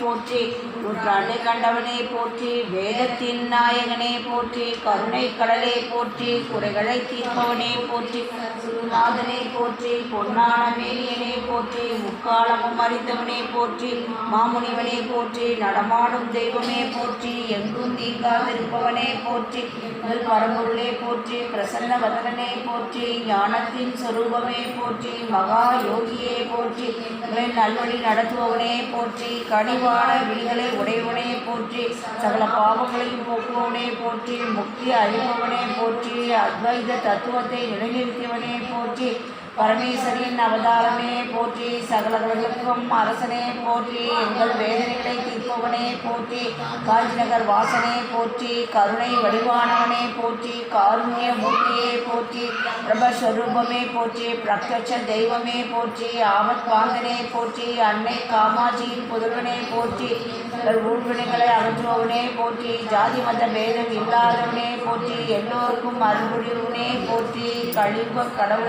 போற்றி நூற்றாண்டு கண்டவனே போற்றி வேதத்தின் நாயகனே போற்றி கருணை கடலே போற்றி குறைகளை தீர்ப்பவனே போற்றி குருநாதனே போற்றி பொன்னான மேனியனே போற்றி முக்காலமும் அறிந்தவனே போற்றி மாமுனிவனே போற்றி நடமாடும் தெய்வமே போற்றி எங்கும் நீங்காதிருப்பவனே போற்றி நல் பரம்பொருளே போற்றி பிரசன்ன வதனே போற்றி ஞானத்தின் சொரூபமே போற்றி மகா யோகியே போற்றி நல்வழி நடத்துபவனே போற்றி கனிவான விழிகளை உடையவனே போற்றி சகல பாவங்களையும் போக்குவனே போற்றி முக்கிய அறிபவனே போற்றி அத்வைத தத்துவத்தை நிலைநிறுத்தியவனே போற்றி பரமேஸ்வரின் அவதாரமே போற்றி சகலர்களுக்கும் அரசனே போற்றி எங்கள் வேதனைகளை தீர்ப்பவனே போற்றி காஞ்சிநகர் வாசனே போற்றி கருணை வடிவானவனே போற்றி காருண்ய மூர்த்தியே போற்றி பிரபஸ்வரூபமே போற்றி பிரத்யட்ச தெய்வமே போற்றி ஆபத் பாந்தனே போற்றி அன்னை காமாட்சியின் புதல்வனே போற்றி ஊழ்வினைகளை அகற்றுபவனே போற்றி ஜாதி மத பேதம் இல்லாதவனே போற்றி எல்லோருக்கும் அருள்புரிவனே போற்றி கழிவு கடவுள்